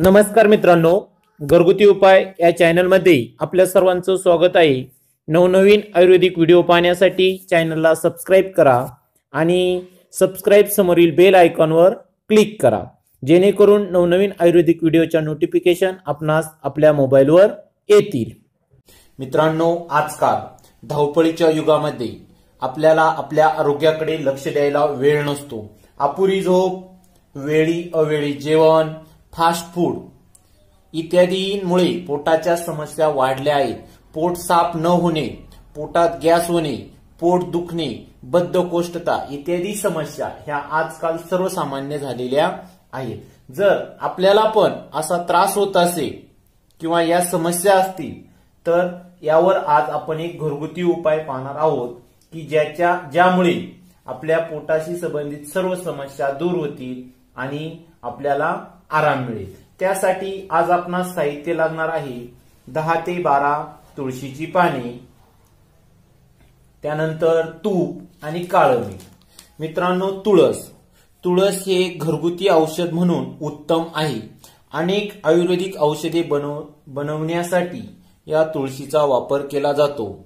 नमस्कार मित्रांनो घरगुती उपाय या चॅनलमध्ये आपल्या सर्वांचं स्वागत आहे. नवनवीन आयुर्वेदिक व्हिडिओ पाहण्यासाठी चॅनलला सबस्क्राईब करा आणि सबस्क्राईब समोरील बेल आयकॉनवर क्लिक करा. जेणेकरून नवनवीन आयुर्वेदिक व्हिडिओच्या नोटिफिकेशन आपणास आपल्या मोबाईलवर येतील. मित्रांनो आजकाल धावपळीच्या युगामध्ये आपल्याला आपल्या आरोग्याकडे लक्ष द्यायला वेळ नसतो. अपुरी झोप वेळी अवेळी जेवण फास्ट फूड इत्यादींमुळे पोटाच्या समस्या वाढल्या आहेत. पोट साफ न होणे पोटात गॅस होणे पोट दुखणे बद्धकोष्ठता इत्यादी समस्या ह्या आजकाल सर्वसामान्य झालेल्या आहेत. जर आपल्याला पण असा त्रास होत असेल किंवा या समस्या असतील तर यावर आज आपण एक घरगुती उपाय पाहणार आहोत की ज्याच्या ज्यामुळे आपल्या पोटाशी संबंधित सर्व समस्या दूर होतील आणि आपल्याला आराम मिळेल. त्यासाठी आज आपणास साहित्य लागणार आहे दहा ते बारा तुळशीची पाने त्यानंतर तूप आणि काळं मीठ. मित्रांनो तुळस. तुळस हे घरगुती औषध म्हणून उत्तम आहे. अनेक आयुर्वेदिक औषधे बनव बनवण्यासाठी या तुळशीचा वापर केला जातो.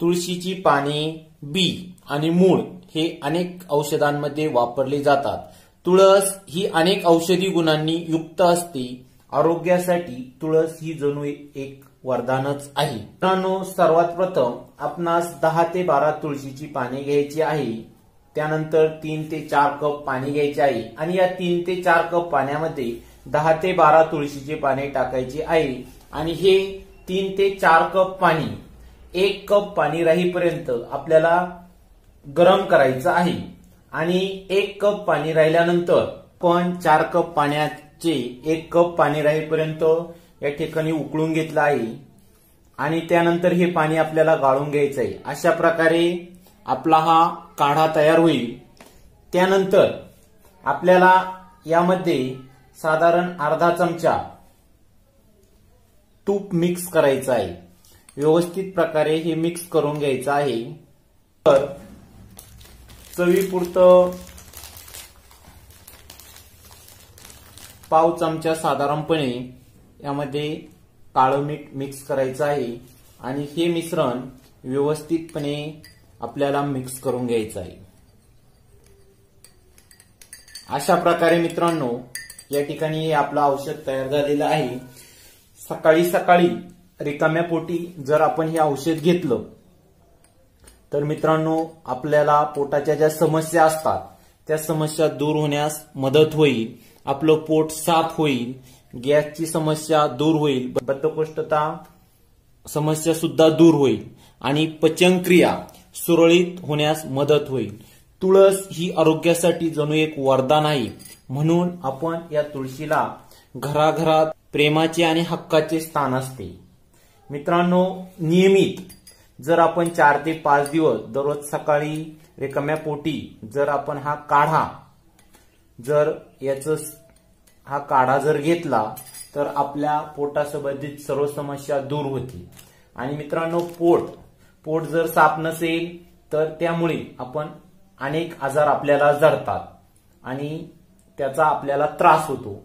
तुळशीची पाने बी आणि मूळ हे अनेक औषधांमध्ये वापरले जातात. तुळस ही अनेक औषधी गुणांनी युक्त असते. आरोग्यासाठी तुळस ही जणू एक वरदानच आहे. मित्रांनो सर्वात प्रथम आपणास दहा ते बारा तुळशीची पाने घ्यायची आहे. त्यानंतर तीन ते चार कप पाणी घ्यायचे आहे. आणि या तीन ते चार कप पाण्यामध्ये दहा ते बारा तुळशीचे पाने टाकायचे आहे. आणि हे तीन ते चार कप पाणी एक कप पाणी राहीपर्यंत आपल्याला गरम करायचं आहे. आणि एक कप पाणी राहिल्यानंतर पण चार कप पाण्याचे एक कप पाणी राहीपर्यंत या ठिकाणी उकळून घेतलं आहे. आणि त्यानंतर हे पाणी आपल्याला गाळून घ्यायचं आहे. अशा प्रकारे आपला हा काढा तयार होईल. त्यानंतर आपल्याला यामध्ये साधारण अर्धा चमचा तूप मिक्स करायचं आहे. व्यवस्थित प्रकारे हे मिक्स करून घ्यायचं आहे. तर चवीपुरतं पाव चमचा साधारणपणे यामध्ये काळं मीठ मिक्स करायचं आहे आणि हे मिश्रण व्यवस्थितपणे आपल्याला मिक्स करून घ्यायचं आहे. अशा प्रकारे मित्रांनो या ठिकाणी आपलं औषध तयार झालेलं आहे. सकाळी सकाळी रिकाम्या पोटी जर आपण हे औषध घेतलं तर मित्रांनो आपल्याला पोटाच्या ज्या समस्या असतात त्या समस्या दूर होण्यास मदत होईल आपलं पोट साफ होईल गॅसची समस्या दूर होईल बद्धकोष्ठता समस्या सुद्धा दूर होईल आणि पचनक्रिया सुरळीत होण्यास मदत होईल. तुळस ही आरोग्यासाठी जणू एक वरदान आहे. म्हणून आपण या तुळशीला घराघरात प्रेमाचे आणि हक्काचे स्थान असते. मित्रांनो नियमित जर आपण चार ते पाच दिवस दररोज सकाळी रिकाम्या पोटी जर आपण हा काढा जर याच हा काढा जर घेतला तर आपल्या पोटासंबंधित सर्व समस्या दूर होतील. आणि मित्रांनो पोट पोट जर साफ नसेल तर त्यामुळे आपण अनेक आजार आपल्याला जडतात आणि त्याचा आपल्याला त्रास होतो.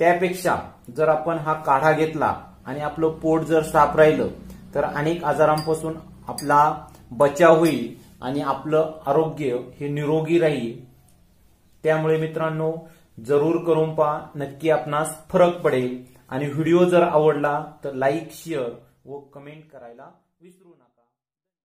त्यापेक्षा जर आपण हा काढा घेतला आणि आपलं पोट जर साफ राहिलं तर अनेक आजारांपासून आपला बचाव होईल आणि आपलं आरोग्य हे निरोगी राहील. त्यामुळे मित्रांनो जरूर करून पहा नक्की आपणास फरक पडेल. आणि व्हिडिओ जर आवडला तर लाईक शेअर व कमेंट करायला विसरू नका.